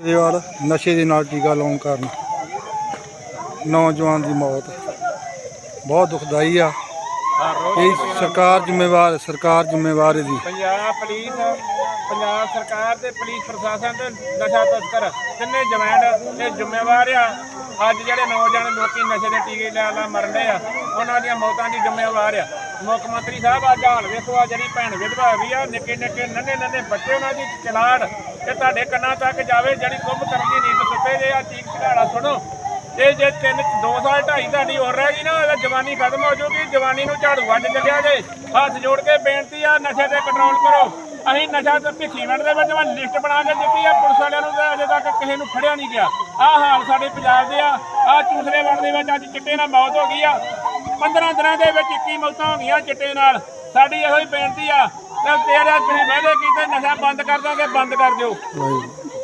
ਦੇ ਵਾਰ ਨਸ਼ੇ ਦੇ ਨਾਲ ਟੀਕਾ ਲਾਉਣ ਕਾਰਨ ਨੌਜਵਾਨ ਦੀ ਮੌਤ। ਬਹੁਤ ਦੁਖਦਾਈ ਆ। ਇਹ ਸਰਕਾਰ ਜ਼ਿੰਮੇਵਾਰ ਸਰਕਾਰ ਜ਼ਿੰਮੇਵਾਰ ਇਹਦੀ। ਪੰਜਾਬ ਪੁਲਿਸ, ਪੰਜਾਬ ਸਰਕਾਰ ਤੇ ਪੁਲਿਸ ਪ੍ਰਸ਼ਾਸਨ ਤੇ ਨਸ਼ਾ ਤਸਕਰ ਤਿੰਨੇ ਜਵੈਣ ਇਹ ਜ਼ਿੰਮੇਵਾਰ ਆ। ਅੱਜ ਜਿਹੜੇ ਨੌਜਵਾਨ ਲੋਕੀ ਨਸ਼ੇ ਦੇ ਟੀਕੇ ਲੈ ਲੈ ਮਰਨ ਆ, ਉਹਨਾਂ ਦੀਆਂ ਮੌਤਾਂ ਦੀ ਜ਼ਿੰਮੇਵਾਰ ਆ। ਮੁੱਖ ਮੰਤਰੀ ਸਾਹਿਬ ਅੱਜ ਹਾਲ ਵੇਖੋ ਆ ਜਿਹੜੀ ਭੈਣ ਵਿਧਵਾ ਵੀ ਆ, ਨਿੱਕੇ ਨਿੱਕੇ ਨੰਨੇ ਨੰਨੇ ਬੱਚੇ ਉਹਨਾਂ ਦੀ ਚਲਾੜ ਤੇ ਤੁਹਾਡੇ ਕੰਨਾਂ ਤੱਕ ਜਾਵੇ, ਜਿਹੜੀ ਕੁੰਭ ਕਰਨ ਦੀ ਨੀਂਦ ਸੁੱਤੇ ਜੇ ਆ ਚੀਕ ਚੜਾੜਾ ਸੁਣੋ। ਇਹ ਜੇ ਤਿੰਨ, ਦੋ ਸਾਲ ਢਾਈ ਤੁਹਾਡੀ ਹੋਰ ਰਹਿ ਗਈ ਨਾ ਇਹਦਾ ਜਵਾਨੀ ਖਤਮ ਹੋ ਜਾਊਗੀ ਜਵਾਨੀ ਨੂੰ ਝਾੜੂ ਵੱਢ ਚੱਲਿਆ ਜੇ। ਹੱਥ ਜੋੜ ਕੇ ਬੇਨਤੀ ਆ, ਨਸ਼ੇ ਤੇ ਕੰਟਰੋਲ ਕਰੋ। ਅਸੀਂ ਨਸ਼ਾ ਤੇ ਭਿੱਖੀਵੰਡ ਦੇ ਵਿੱਚ ਮੈਂ ਲਿਸਟ ਬਣਾ ਕੇ ਦਿੱਤੀ ਆ, ਪੁਲਿਸ ਵਾਲਿਆਂ ਨੂੰ ਤੇ ਅਜੇ ਤੱਕ ਕਿਸੇ ਨੂੰ ਫੜਿਆ ਨਹੀਂ ਗਿਆ। ਆਹ ਹਾਲ ਸਾਡੇ ਪੰਜਾਬ ਦੇ ਆ ਆ ਚੂਸਰੇ ਵੰਡ ਦੇ ਵਿੱਚ ਅੱਜ ਚਿੱਟੇ ਨਾਲ ਮੌਤ ਹੋ ਗਈ ਆ। 15 ਦਿਨਾਂ ਦੇ ਵਿੱਚ 21 ਮੌਤਾਂ ਹੋ ਗਈਆਂ ਚਿੱਟੇ ਨਾਲ। ਸਾਡੀ ਇਹੋ ਹੀ ਬੇਨਤੀ ਆ ਤੇ ਤੇਰਾ ਤੁਸੀਂ ਵਾਅਦੇ ਕੀਤੇ ਨਸ਼ਾ ਬੰਦ ਕਰ ਦਾਂਗੇ, ਬੰਦ ਕਰ ਦਿਓ।